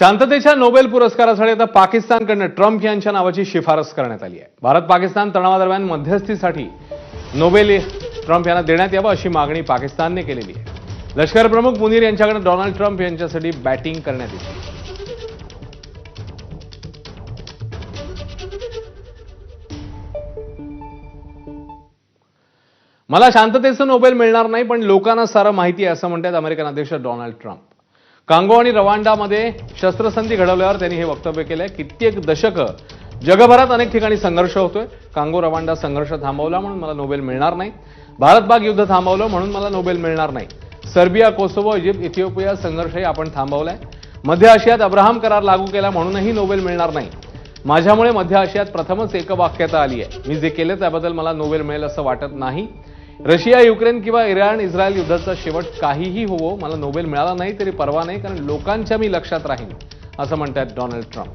शांततेच्या नोबेल पुरस्कारासाठी आता पाकिस्तानकडनं ट्रम्प यांच्या नावाची शिफारस करण्यात आली आहे. भारत पाकिस्तान तणावादरम्यान मध्यस्थीसाठी नोबेल ट्रम्प यांना देण्यात यावं अशी मागणी पाकिस्तानने केलेली आहे. लष्कर प्रमुख मुनीर यांच्याकडे डोनाल्ड ट्रम्प यांच्यासाठी बॅटिंग करण्यात येते. मला शांततेचं नोबेल मिळणार नाही पण लोकांना सारं माहिती आहे असं म्हणतात अमेरिकन अध्यक्ष डोनाल्ड ट्रम्प. कांगो आणि रवांडामध्ये शस्त्रसंधी घडवल्यावर त्यांनी हे वक्तव्य केलं आहे कित्येक दशकं जगभरात अनेक ठिकाणी संघर्ष होतोय. कांगो रवांडा संघर्ष थांबवला म्हणून मला नोबेल मिळणार नाही. भारत युद्ध थांबवलं म्हणून मला नोबेल मिळणार नाही. सर्बिया कोसोवो इजिप्त इथिओपिया संघर्षही आपण थांबवलाय. मध्य आशियात अब्राहम करार लागू केला म्हणूनही नोबेल मिळणार नाही. माझ्यामुळे मध्य आशियात प्रथमच एकवाक्यता आली आहे मी जे केले त्याबद्दल मला नोबेल मिळेल असं वाटत नाही. रशिया युक्रेन किंवा इराण इस्रायल युद्धाचा शेवट काहीही होवो मला नोबेल मिळाला नाही तरी परवा नाही कारण लोकांच्या मी लक्षात राहीन असं म्हणतात डोनाल्ड ट्रम्प.